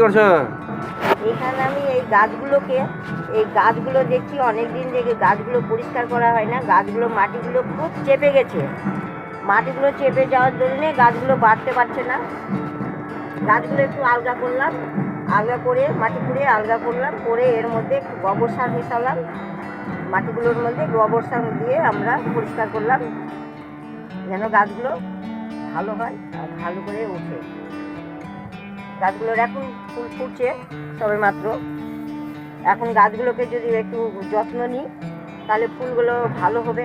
করছ? এখানে আমি এই গাছগুলোকে, এই গাছগুলো দেখছি অনেক দিন থেকে গাছগুলো পরিষ্কার করা হয় না। গাছগুলো, মাটিগুলো খুব চেপে গেছে। মাটিগুলো চেপে যাওয়ার জন্যে গাছগুলো বাড়তে পারছে না। গাছগুলো একটু আলগা করলাম, আলগা করে, মাটি খুঁড়ে আলগা করলাম, করে এর মধ্যে গোবর সার মেশালাম। মাটিগুলোর মধ্যে গোবর সার দিয়ে আমরা পরিষ্কার করলাম, যেন গাছগুলো ভালো হয় আর ভালো করে ওঠে। গাছগুলোর এখন ফুল ফুটছে সবে মাত্র। এখন গাছগুলোকে যদি একটু যত্ন নিই তাহলে ফুলগুলো ভালো হবে।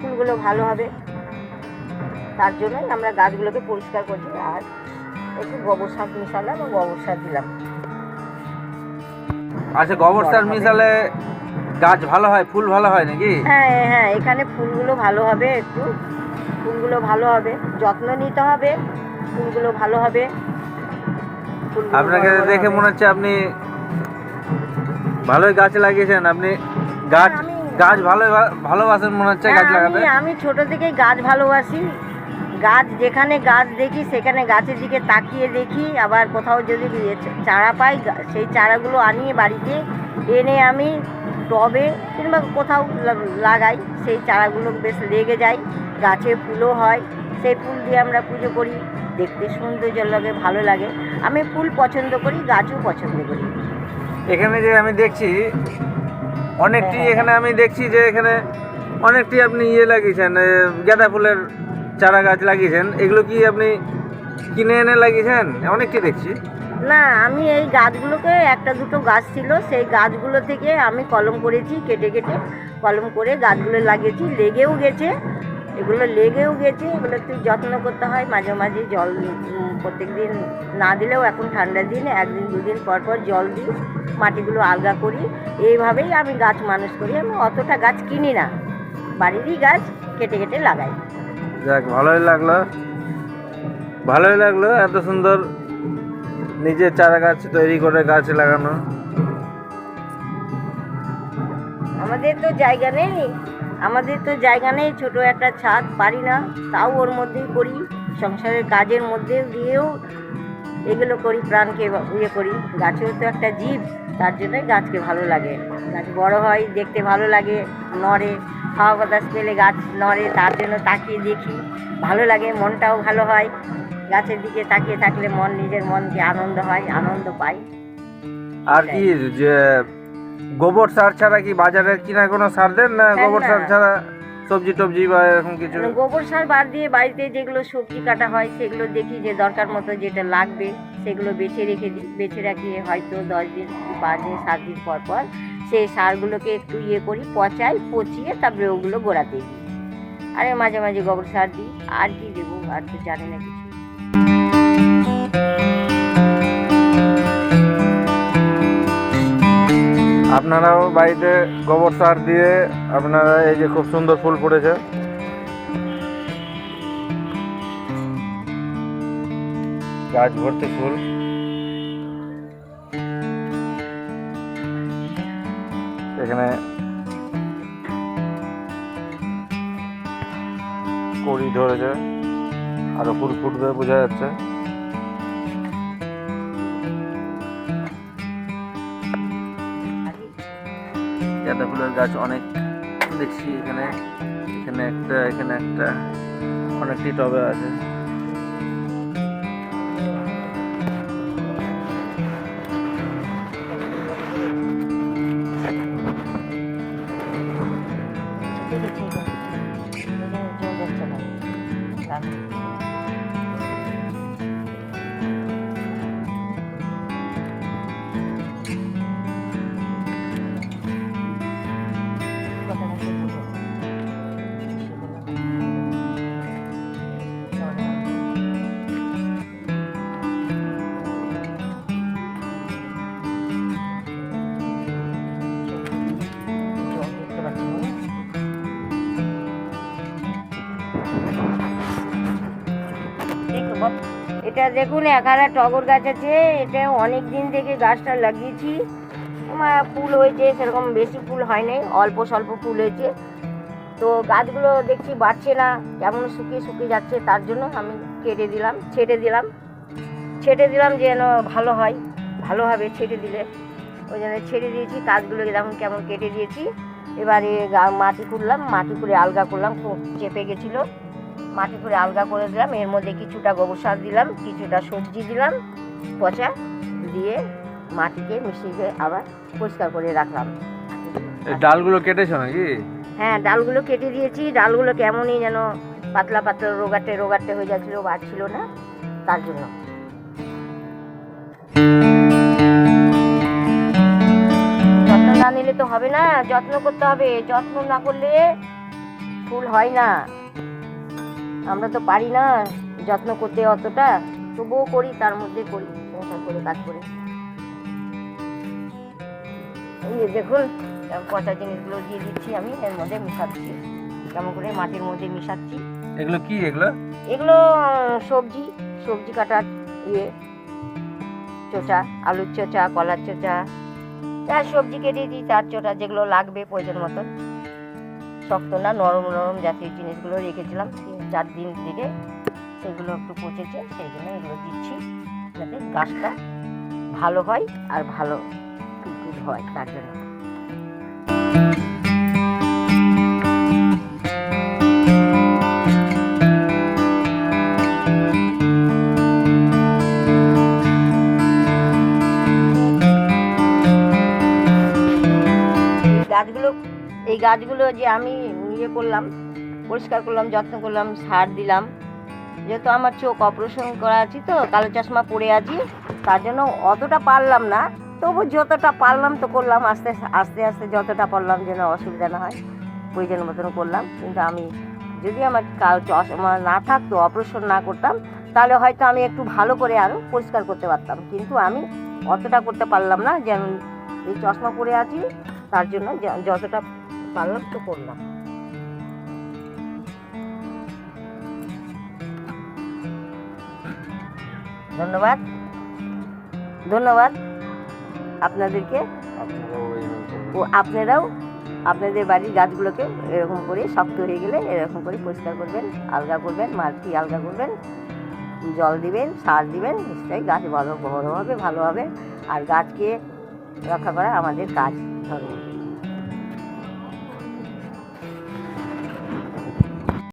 ফুলগুলো ভালো হবে। তার জন্যই আমরা গাছগুলোকে পরিষ্কার করছি আর একটু গোবর সার মিশালাম ও গোবর সার দিলাম। আচ্ছা গোবর সার মিশালে গাছ ভালো হয় ফুল ভালো হয় নাকি? হ্যাঁ হ্যাঁ এখানে ফুলগুলো ভালো হবে একটু। ফুলগুলো ভালো হবে যত্ন নিতে হবে। ফুলগুলো ভালো হবে। আপনাকে দেখে মনে হচ্ছে আপনি ভালোই গাছ লাগিয়েছেন আপনি গাছ গাছ ভালো ভালোবাসেন মনে হচ্ছে গাছ হ্যাঁ, লাগাতে? আমি ছোট থেকেই গাছ ভালোবাসি। গাছ যেখানে গাছ দেখি সেখানে গাছের দিকে তাকিয়ে দেখি। আবার কোথাও যদি চারা পাই সেই চারাগুলো আনিয়ে বাড়িতে এনে আমি টবে কিংবা কোথাও লাগাই। সেই চারাগুলো বেশ লেগে যায় গাছে ফুলও হয়। সেই ফুল দিয়ে আমরা পুজো করি। দেখতে সৌন্দর্য লাগে ভালো লাগে। আমি ফুল পছন্দ করি গাছও পছন্দ করি। এখানে যে আমি দেখছি অনেকটি হ্যাঁ, এখানে আমি দেখছি যে এখানে অনেকটি আপনি ইয়ে লাগিয়েছেন গাঁদা ফুলের চারা গাছ লাগিয়েছেন। এগুলো কি আপনি কিনে এনে লাগিয়েছেন? অনেকটি দেখছি। না আমি এই গাছগুলোকে একটা দুটো গাছ ছিল সেই গাছগুলো থেকে আমি কলম করেছি কেটে কেটে কলম করে গাছগুলো লাগিয়েছি। লেগেও গেছে এগুলো লেগেও গেছে এগুলো একটু যত্ন করতে হয় মাঝে মাঝে জল প্রত্যেক দিন না দিলেও এখন ঠান্ডার দিন একদিন দুদিন পর পর জল দিই মাটিগুলো আলগা করি। এইভাবেই আমি গাছ মানুষ করি আমি অতটা গাছ কিনি না বাড়িরই গাছ কেটে কেটে লাগাই। যাক ভালোই লাগল। ভালোই লাগল এত সুন্দর নিজের চারা গাছ তৈরি করে গাছ লাগানো। আমাদের তো জায়গা নেই। আমাদের তো জায়গা নেই ছোটো একটা ছাদ পারি না। তাও ওর মধ্যেই করি সংসারের কাজের মধ্যে দিয়েও এগুলো করি প্রাণকে ইয়ে করি। গাছেও তো একটা জীব তার জন্যই গাছকে ভালো লাগে। গাছ বড় হয় দেখতে ভালো লাগে নড়ে। হাওয়া বাতাস পেলে গাছ নড়ে তার জন্য তাকিয়ে দেখি ভালো লাগে মনটাও ভালো হয়। গাছের দিকে তাকিয়ে থাকলে মন নিজের মনকে আনন্দ হয় আনন্দ পাই। আর কি যে গোবর সার ছাড়া কি বাজারে কিনা কোনো সার দেন না? গোবর সার ছাড়া সবজি টবজি বা এরকম কিছু? মানে গোবর সার বাদ দিয়ে বাড়িতে যেগুলো সবজি কাটা হয় সেগুলো দেখি যে দরকার মতো যেটা লাগবে সেগুলো বেছে রেখে দিই বেছে রাখি। হয়তো দশ দিন পাঁচ দিন সাত দিন পর পর সেই সারগুলোকে একটু ইয়ে করি পচাই পচিয়ে তারপরে ওগুলো গোড়াতে দিই। আরে মাঝে মাঝে গোবর সার দিই। আর কি দেবো? আর তো জানি না কিছু। আপনারাও বাড়িতে গোবর সার দিয়ে আপনারা এই যে খুব সুন্দর ফুল ফুটেছে। গাছ ভর্তি ফুল। এখানে কড়ি ধরেছে, আরও ফুল ফুটবে, বোঝা যাচ্ছে। গাঁদা ফুলের গাছ অনেক দেখছি এখানে। এখানে একটা এখানে একটা। অনেকটি টবে আছে। এটা দেখুন এখানে টগর গাছ আছে। এটা অনেক দিন থেকে গাছটা লাগিয়েছি। ফুল হয়েছে, সেরকম বেশি ফুল হয়নি অল্প স্বল্প ফুল হয়েছে। তো গাছগুলো দেখছি বাড়ছে না, কেমন শুকিয়ে শুকিয়ে যাচ্ছে, তার জন্য আমি কেটে দিলাম, ছেটে দিলাম। ছেটে দিলাম যেন ভালো হয় ভালোভাবে ছেটে দিলে। ওই জন্য ছেড়ে দিয়েছি কাজগুলো এরকম কেমন কেটে দিয়েছি। এবারে মাটি খুঁড়লাম মাটি খুঁড়ে আলগা করলাম চেপে গেছিল। মাটি খুঁড়ে আলগা করে দিলাম। এর মধ্যে কিছুটা গোবর সার দিলাম কিছুটা সবজি দিলাম পচা দিয়ে মাটিকে মিশিয়ে আবার পরিষ্কার করে রাখলাম। ডালগুলো কেটেছো নাকি? হ্যাঁ ডালগুলো কেটে দিয়েছি। ডালগুলো কেমনই যেন পাতলা পাতলা রোগাটে রোগাটে হয়ে যাচ্ছিল বাড়ছিল না তার জন্য। যত্ন না নিলে তো হবে না যত্ন করতে হবে। যত্ন না করলে ফুল হয় না। আমরা তো পারি না যত্ন করতে অতটা তবুও করি তার মধ্যে করি সংসার করে কাজ করি। এই যে দেখুন পচা জিনিসগুলো দিয়ে দিচ্ছি আমি এর মধ্যে মিশাচ্ছি। কেমন করে মাটির মধ্যে মিশাচ্ছি। এগুলো কি এগুলো? এগুলো সবজি সবজি কাটার ইয়ে। চোচা আলুর চোচা কলার চোচা। যা সবজি কেটে দিই তার চোটা যেগুলো লাগবে প্রয়োজন মতন। শক্ত না, নরম নরম জাতীয় জিনিসগুলো রেখেছিলাম। তিন চার দিন থেকে সেগুলো একটু পচেছে, সেই জন্য এগুলো দিচ্ছি যাতে গাছটা ভালো হয় আর ভালো হয়, তার জন্য। এই গাছগুলো যে আমি ইয়ে করলাম, পরিষ্কার করলাম, যত্ন করলাম, সার দিলাম। যেহেতু আমার চোখ অপারেশন করা আছে তো, কালো চশমা পরে আছি, তার জন্য অতটা পারলাম না। তবু যতটা পারলাম তো করলাম, আস্তে আস্তে আস্তে যতটা পারলাম যেন অসুবিধা না হয়, প্রয়োজন মতন করলাম। কিন্তু আমি যদি আমার কাল চশমা না থাকতো, অপারেশন না করতাম, তাহলে হয়তো আমি একটু ভালো করে আরও পরিষ্কার করতে পারতাম। কিন্তু আমি অতটা করতে পারলাম না যেন এই চশমা পরে আছি, তার জন্য যতটা পারলাম তো করলাম ধন্যবাদ। ধন্যবাদ আপনাদেরকে। ও আপনারাও আপনাদের বাড়ির গাছগুলোকে এরকম করে শক্ত হয়ে গেলে এরকম করে পরিষ্কার করবেন, আলগা করবেন, মাটি আলগা করবেন, জল দিবেন, সার দিবেন, নিশ্চয়ই গাছ ভালো বড় হবে, ভালো হবে। আর গাছকে রক্ষা করা আমাদের কাজ ধর্ম।